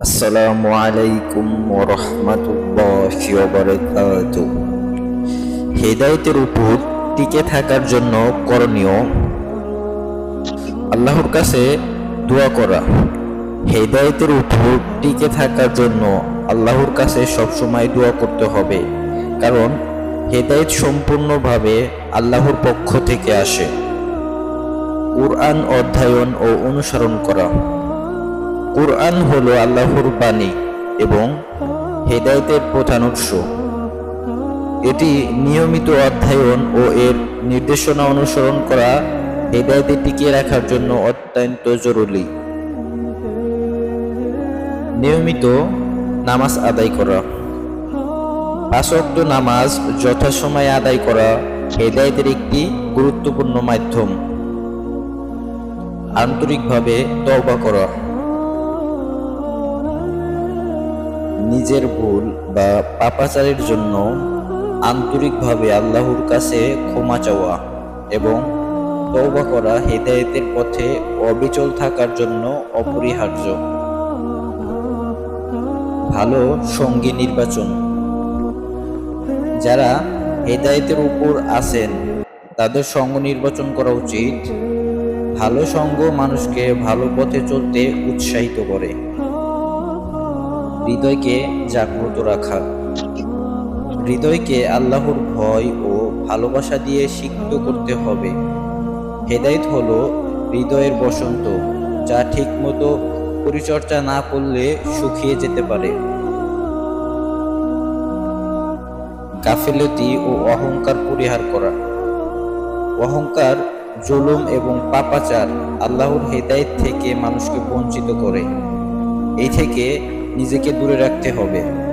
আসসালামু আলাইকুম ওরহমতুল্লাহি হেদায়েতের উপর টিকে থাকার জন্য করণীয় আল্লাহর কাছে দোয়া করা। হেদায়েতের উপর টিকে থাকার জন্য আল্লাহর কাছে সবসময় দোয়া করতে হবে, কারণ হেদায়েত সম্পূর্ণভাবে আল্লাহর পক্ষ থেকে আসে। কুরআন অধ্যয়ন ও অনুসরণ করা। কুরআন হলো আল্লাহর বাণী এবং হেদায়েতের প্রধান উৎস। এটি নিয়মিত অধ্যয়ন ও এর নির্দেশনা অনুসরণ করা হেদায়েতে টিকিয়ে রাখার জন্য অত্যন্ত জরুরি। নিয়মিত নামাজ আদায় করা। পাঁচক্ত নামাজ যথাসময়ে আদায় করা হেদায়তের একটি গুরুত্বপূর্ণ মাধ্যম। আন্তরিকভাবে তওবা করা। নিজের ভুল বা পাপাচারের জন্য আন্তরিকভাবে আল্লাহর কাছে ক্ষমা চাওয়া এবং তৌবা করা হেদায়েতের পথে অবিচল থাকার জন্য অপরিহার্য। ভালো সঙ্গী নির্বাচন। যারা হেদায়েতের উপর আছেন, তাদের সঙ্গ নির্বাচন করা উচিত। ভালো সঙ্গ মানুষকে ভালো পথে চলতে উৎসাহিত করে। হৃদয়কে জাগ্রত রাখা। হৃদয়কে আল্লাহর ভয় ও ভালোবাসা দিয়ে সিক্ত করতে হবে। হেদায়েত হলো হৃদয়ের বসন্ত, যা ঠিকমতো পরিচর্যা না করলে শুকিয়ে যেতে পারে। গাফিলতি ও অহংকার পরিহার করা। অহংকার, জুলুম এবং পাপাচার আল্লাহর হেদায়েত থেকে মানুষকে বঞ্চিত করে। এই থেকে নিজেকে দূরে রাখতে হবে।